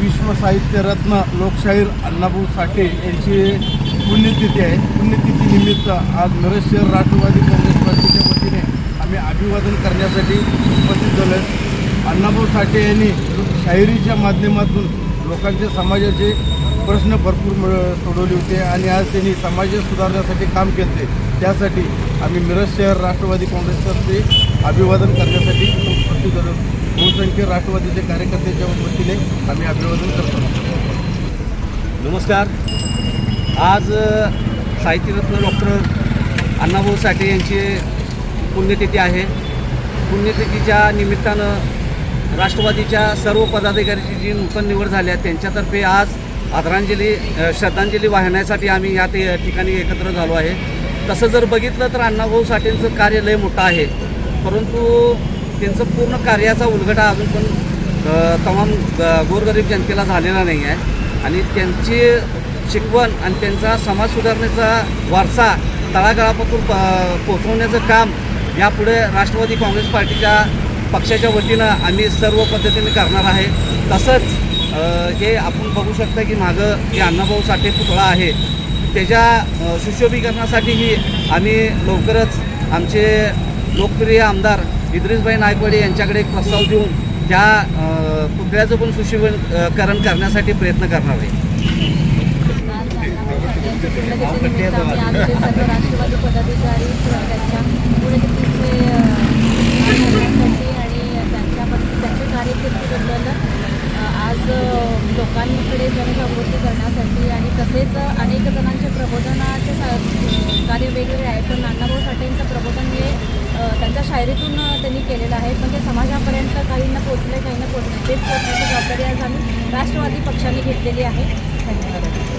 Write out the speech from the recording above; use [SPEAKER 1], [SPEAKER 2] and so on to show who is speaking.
[SPEAKER 1] विश्व साहित्य रत्न लोकशाहीर अण्णाभाऊ साठे यांची पुण्यतिथी आहे. पुण्यतिथी निमित्त आज नरेश शहर राष्ट्रवादी काँग्रेस पार्टीच्या वतीने आम्ही अभिवादन करण्यासाठी उपस्थित झालो आहे. अण्णाभाऊ साठे यांनी शाहिरीच्या माध्यमातून लोकांचे समाजाचे प्रश्न भरपूर सोडवले होते आणि आज त्यांनी समाज सुधारण्यासाठी काम केले. त्यासाठी आम्ही मिरज शहर राष्ट्रवादी काँग्रेसतर्फे अभिवादन करण्यासाठी उपस्थित झालो. बहुसंख्य राष्ट्रवादीचे कार्यकर्त्याच्या वतीने आम्ही अभिवादन करतो.
[SPEAKER 2] नमस्कार. आज साहित्यरत्न डॉक्टर अण्णाभाऊ साठे यांची पुण्यतिथी आहे. पुण्यतिथीच्या निमित्तानं राष्ट्रवादीच्या सर्व पदाधिकाऱ्यांची जी नूतन निवड झाली आहे त्यांच्यातर्फे आज आदरांजली श्रद्धांजली वाहण्यासाठी आम्ही या ते ठिकाणी एकत्र झालो आहे. तसं जर बघितलं तर अण्णाभाऊ साठेंचं कार्य लय मोठं आहे. परंतु त्यांचं पूर्ण कार्याचा उलगडा अजून पण तमाम ग- गोरगरीब जनतेला झालेला नाही आहे. आणि त्यांची शिकवण आणि त्यांचा समाज सुधारणेचा वारसा तळागाळापासून प पोचवण्याचं काम यापुढे राष्ट्रवादी काँग्रेस पार्टीच्या पक्षाच्या वतीनं आम्ही सर्व पद्धतीने करणार आहे. तसंच हे आपण बघू शकता की मागं जे अण्णाभाऊ साठे पुतळा आहे त्याच्या सुशोभीकरणासाठीही आम्ही लवकरच आमचे लोकप्रिय आमदार इद्रिसभाई नायकवाडे यांच्याकडे एक प्रस्ताव देऊन त्या पुतळ्याचं पण सुशोभीकरण करण्यासाठी प्रयत्न करणार आहे.
[SPEAKER 3] त्यांच्या पुढे आज लोकांकडे जनजागृती करण्यासाठी आणि तसेच अनेक जणांचे प्रबोधनाचे सा कार्य वेगवेगळे आहे पण अण्णाभाऊ साठेंचं प्रबोधन हे अ, शायरीतून त्यांनी केलेलं आहे. पण ते समाजापर्यंत काहींना पोचले काहींना पोचले तेच पोचण्याची जबाबदारी आज आम्ही राष्ट्रवादी पक्षाने घेतलेली आहे. धन्यवाद.